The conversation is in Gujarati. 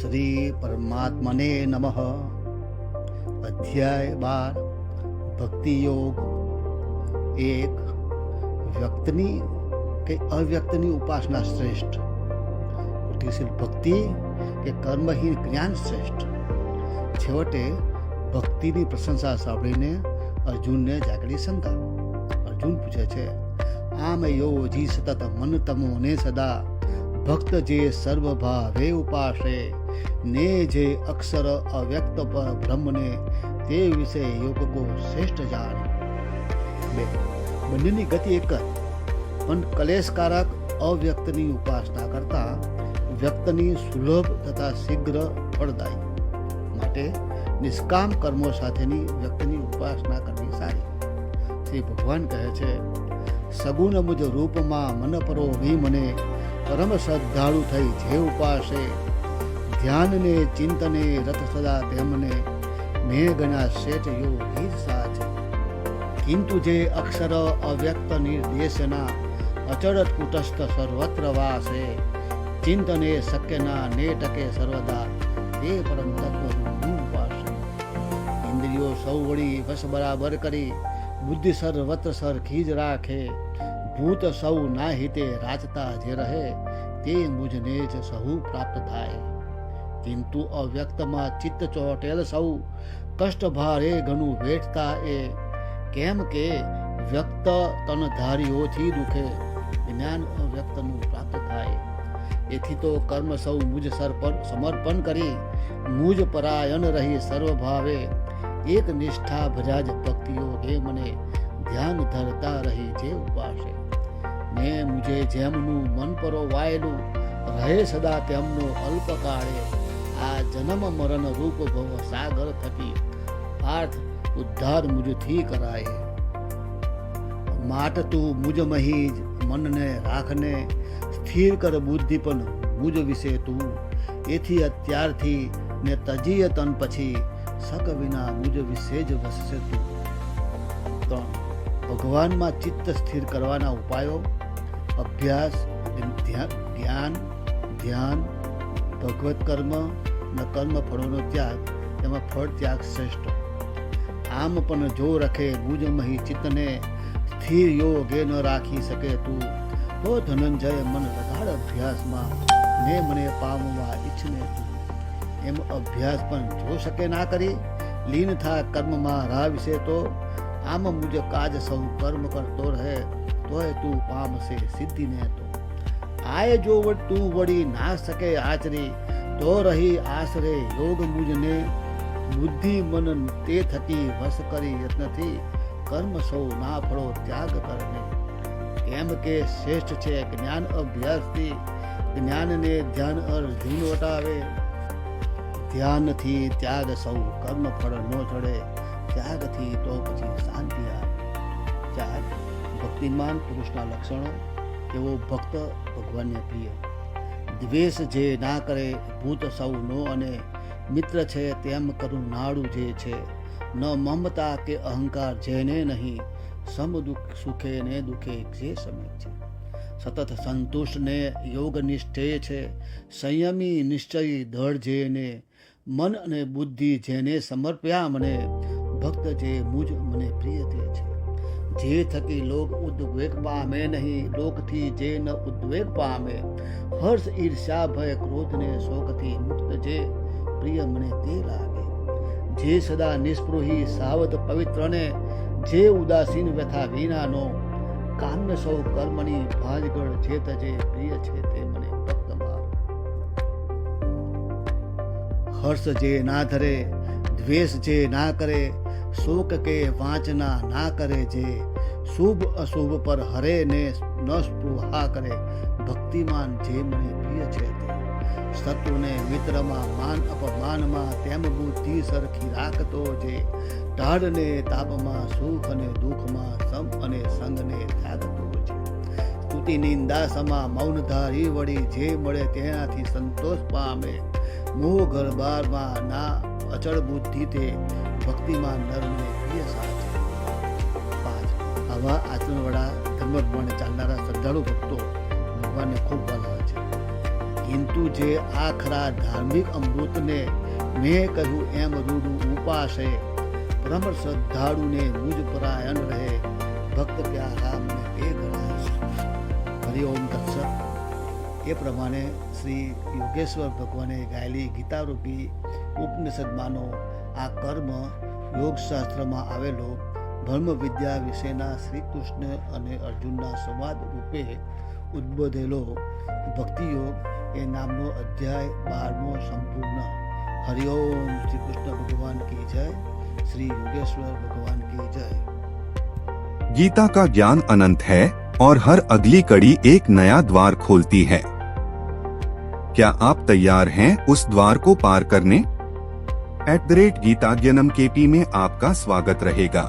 શ્રી પરમાત્મને નમઃ અધ્યાય બાર ભક્તિ યોગ એક વ્યક્તની કે અવ્યક્તની ઉપાસના શ્રેષ્ઠ કૃતિશીલ ભક્તિ કે કર્મહીન જ્ઞાન શ્રેષ્ઠ છેવટે ભક્તિની પ્રશંસા સાંભળીને અર્જુનને જાગડી શંકા અર્જુન પૂછે છે આમ યોજી સતત મન તમો ને સદા ભક્ત જે સર્વભાવે ઉપાસે, ને જે અક્ષર અવ્યક્ત પર બ્રહ્મને, તે વિશે યોગકો શ્રેષ્ઠ જાણે. બે, બંનેની ગતિ એક જ, પણ કલેશકારક અવ્યક્તની ઉપાસના કરતા વ્યક્તની સુલભ તથા શીઘ્ર ફળદાયી માટે નિષ્કામ કર્મો સાથેની વ્યક્તિની ઉપાસના કરવી સારી. શ્રી ભગવાન કહે છે, સગુણ મુજ રૂપમાં મન પરો મને પરમ શ્રદ્ધાળુ થઈ જે ઉપાસે. ધ્યાનને, ચિંતને, રથ સદા તેમને મેં ગણા શેઠ યો હિત સાચે કિંતુ જે અક્ષર અવ્યક્ત નિર્દેશના, અચળ કુટસ્થ સર્વત્ર વાસે. ચિંતને શક્યના ને ટકે સર્વદા તે પરમ તત્વનું ઇન્દ્રિયો સૌ વળી વશ બરાબર કરી, બુદ્ધિ સર્વત્ર સરખી જ રાખે. ભૂત સૌ ના હિતે રાચતા જે રહે તે મુજને જ સહુ પ્રાપ્ત થાય. કિંતુ અવ્યક્તમાં ચિત્ત ચોટેલ સૌ, કષ્ટ ભારે ઘણું વેઠતા એ. કેમ કે વ્યક્ત તનધારીઓથી દુખે, જ્ઞાન અવ્યક્તનું પ્રાપ્ત થાય. એથી તો કર્મ સૌ મુજ સમર્પણ કરી, મુજ પરાયણ રહી સર્વભાવે એક નિષ્ઠા ભજાજ ભક્તિઓ હે મને, ધ્યાન ધરતા રહી જે ઉપાસે ને મુજે જેમનું મન પરો વાયેલું રહે સદા તેમનું અલ્પકાળે. આ જન્મ મરણ રૂપ ભવ સાગર થકી પાર્થ ઉદ્ધાર મુજથી કરાય. માટ તું મુજ મહી મનને રાખને, સ્થિર કર બુદ્ધિ પણ મુજ વિશે તું. એથી અત્યારથી ને તજીય તન પછી શક વિના મુજ વિશે જ વસશે તું. ત્રણ. ભગવાનમાં ચિત્ત સ્થિર કરવાના ઉપાયો. અભ્યાસ ધ્યાન ધ્યાન, ભગવત કર્મ, ને કર્મ ફળોનો ત્યાગ તેમાં ફળ ત્યાગ શ્રેષ્ઠ. આમ પણ જો રખે ગુજ મહી ચિત્તને, સ્થિર યોગે ન રાખી શકે તું. તો ધનંજય મન લગાડ અભ્યાસમાં, ને મને પામવા ઈચ્છને તું. એમ અભ્યાસ પણ જો શકે ના કરી, લીન થા કર્મમાં રાહ વિશે તો, આમ મુજબ કાજ સૌ કર્મ કરતો રહે. તોય તું પામશે સિદ્ધિને તો. આય જો તું વળી ના શકે આચરી તો રહી આશરે યોગ મુજને. બુદ્ધિ મન તે થકી વશ કરી યત્નથી કર્મ સૌ ના ફળો ત્યાગ કરને. કેમ કે શ્રેષ્ઠ છે જ્ઞાન અભ્યાસથી, જ્ઞાનને ધ્યાન અર્જુન વટાવે. ધ્યાનથી ત્યાગ સૌ કર્મ ફળ ન ચડે, ત્યાગથી તો પછી શાંતિ આવે. ચાર ભક્તિમાન પુરુષના લક્ષણો, એવો ભક્ત ભગવાનને પ્રિય. દ્વેષ જે ના કરે, ભૂત સૌનો અને મિત્ર છે તેમ કરું નાડું જે છે. ન મમતા કે અહંકાર જેને નહીં, સમ દુઃખ સુખે ને દુઃખે જે સમય છે. સતત સંતુષ્ટ ને યોગ નિષ્ઠે છે, સંયમી નિશ્ચય દળ જેને, મન અને બુદ્ધિ જેને સમર્પ્યા મને ભક્ત જે મુજ મને પ્રિય તે છે. જે થકી લોક ઉદ્વેગ પામે નહીં, લોકથી જે ન ઉદ્વેગ પામે. હર્ષ ઈર્ષા ભય, ક્રોધને શોકથી મુક્ત જે પ્રિય, મને તે લાગે. જે સદા નિસ્પૃહી સાવત પવિત્રને જે ઉદાસીન વ્યથા વિનાનો કામ્ય સૌ કર્મની ભાજગળ જે તજે પ્રિય છે તે મને ભક્ત હર્ષ જે ના ધરે, દ્વેષ જે ના કરે, શોક કે વાંચના ના કરે જે શુભ અશુભ પર હરે ને ન સ્પૃહા કરે. ભક્તિમાન જે મને પ્રિય છે તે. શત્રુને મિત્રમાં માન અપમાનમાં તેમ બુદ્ધિ સરખી રાખતો જે. ઢાળને તાપમાં સુખ અને દુઃખમાં, સમ અને સંગને ત્યાગતો છે સ્તુતિ નિંદાસમાં મૌન ધારી વળી જે મળે તેનાથી સંતોષ પામે. મોહ ગરબારમાં ના અચળ બુદ્ધિ તે ભક્તિમાં નરને પ્રિય સાચે. આવા આચરણવાળા ધર્મ ચાલનારા શ્રદ્ધાળુ ભક્તો ભગવાનને ખૂબ બોલાવે છે. કિંતુ જે આ ખરા ધાર્મિક અમૃતને મેં કહ્યું એમ રૂડું ઉપાશે, પરમ શ્રદ્ધાળુને મુજ પરાયણ રહે. ભક્ત પ્યારા મને તે ગણાય હરિ ઓમ તત્સત એ પ્રમાણે શ્રી યોગેશ્વર ભગવાને ગાયેલી ગીતારૂપી ઉપનિષદમાંનો આ કર્મ યોગશાસ્ત્રમાં આવેલો ધર્મ વિદ્યા વિશેના શ્રી કૃષ્ણ અને અર્જુનના સંવાદ રૂપે ઉદ્બોધેલો ભક્તિયોગ એ નામનો અધ્યાય બારમો સંપૂર્ણ. હરિઓમ શ્રી કૃષ્ણ ભગવાન કી જય, શ્રી योगेश्वर भगवान की जय गीता का ज्ञान अनंत है और हर अगली कड़ी एक नया द्वार खोलती है क्या आप तैयार हैं उस द्वार को पार करने एट द रेट गीताज्ञनम के पी में आपका स्वागत रहेगा।